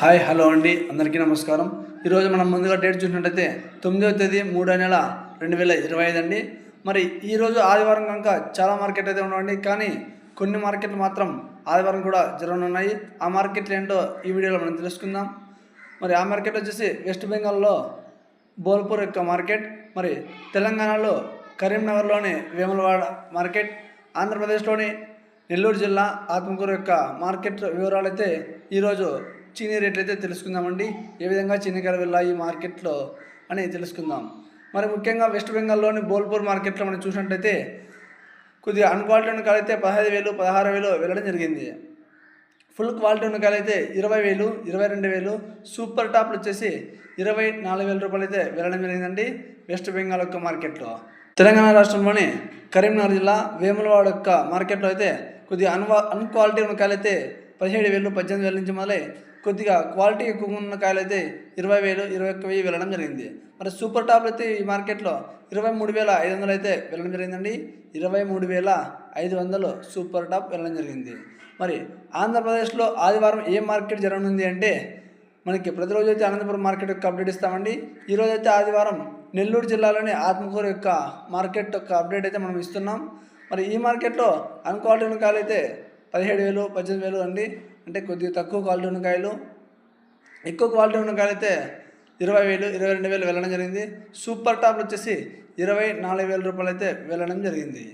Hi hello అండి. అందరికీ నమస్కారం. ఈరోజు మనం ముందుగా డేట్ చూసినట్టయితే తొమ్మిదవ తేదీ మూడో నెల రెండు వేల ఇరవై ఐదు అండి. మరి ఈరోజు ఆదివారం కనుక చాలా మార్కెట్ అయితే ఉన్నాయండి కానీ కొన్ని మార్కెట్లు మాత్రం ఆదివారం కూడా జరగనున్నాయి. ఆ మార్కెట్లు ఏంటో ఈ వీడియోలో మనం తెలుసుకుందాం. మరి ఆ మార్కెట్ వచ్చేసి వెస్ట్ బెంగాల్లో బోల్పూర్ యొక్క మార్కెట్ మరి తెలంగాణలో కరీంనగర్లోని వేములవాడ మార్కెట్ ఆంధ్రప్రదేశ్లోని నెల్లూరు జిల్లా ఆత్మకూరు యొక్క మార్కెట్ వివరాలు అయితే ఈరోజు చీనీ రేట్లు అయితే తెలుసుకుందామండి. ఏ విధంగా చీనీకాయలు వెళ్ళాయి మార్కెట్లో అని తెలుసుకుందాం. మరి ముఖ్యంగా వెస్ట్ బెంగాల్లోని బోల్పూర్ మార్కెట్లో మనం చూసినట్టయితే కొద్దిగా అన్క్వాలిటీ ఉన్న కాలైతే పదహైదు వేలు పదహారు వేలు వెళ్ళడం జరిగింది. ఫుల్ క్వాలిటీ ఉన్న కాలైతే ఇరవై వేలు ఇరవై రెండు వేలు సూపర్ టాప్లు వచ్చేసి ఇరవై నాలుగు వేల రూపాయలు అయితే వెళ్ళడం జరిగిందండి వెస్ట్ బెంగాల్ యొక్క మార్కెట్లో. తెలంగాణ రాష్ట్రంలోని కరీంనగర్ జిల్లా వేములవాడ యొక్క మార్కెట్లో అయితే కొద్దిగా అన్వా అన్క్వాలిటీ ఉన్న కాలైతే పదిహేడు వేలు పద్దెనిమిది వేల నుంచి మొదలై కొద్దిగా క్వాలిటీ ఎక్కువ ఉన్న కాయలు అయితే ఇరవై వేలు ఇరవై ఒక్క వెయ్యి వెళ్ళడం జరిగింది. మరి సూపర్ టాప్లు అయితే ఈ మార్కెట్లో ఇరవై మూడు వేల ఐదు వందలు అయితే వెళ్ళడం జరిగిందండి. ఇరవై మూడు వేల ఐదు వందలు సూపర్ టాప్ వెళ్ళడం జరిగింది. మరి ఆంధ్రప్రదేశ్లో ఆదివారం ఏ మార్కెట్ జరగనుంది అంటే మనకి ప్రతిరోజు అయితే అనంతపురం మార్కెట్ యొక్క అప్డేట్ ఇస్తామండి. ఈరోజు అయితే ఆదివారం నెల్లూరు జిల్లాలోని ఆత్మకూరు యొక్క మార్కెట్ యొక్క అప్డేట్ అయితే మనం ఇస్తున్నాం. మరి ఈ మార్కెట్లో అన్క్వాలిటీ ఉన్న కాయలు అయితే పదిహేడు వేలు పద్దెనిమిది వేలు అండి. అంటే కొద్దిగా తక్కువ క్వాలిటీ ఉన్న కాయలు. ఎక్కువ క్వాలిటీ ఉన్న కాయలు అయితే ఇరవై వేలు ఇరవై రెండు వేలు వెళ్ళడం జరిగింది. సూపర్ టాప్లు వచ్చేసి ఇరవై నాలుగు వేల రూపాయలు అయితే వెళ్ళడం జరిగింది.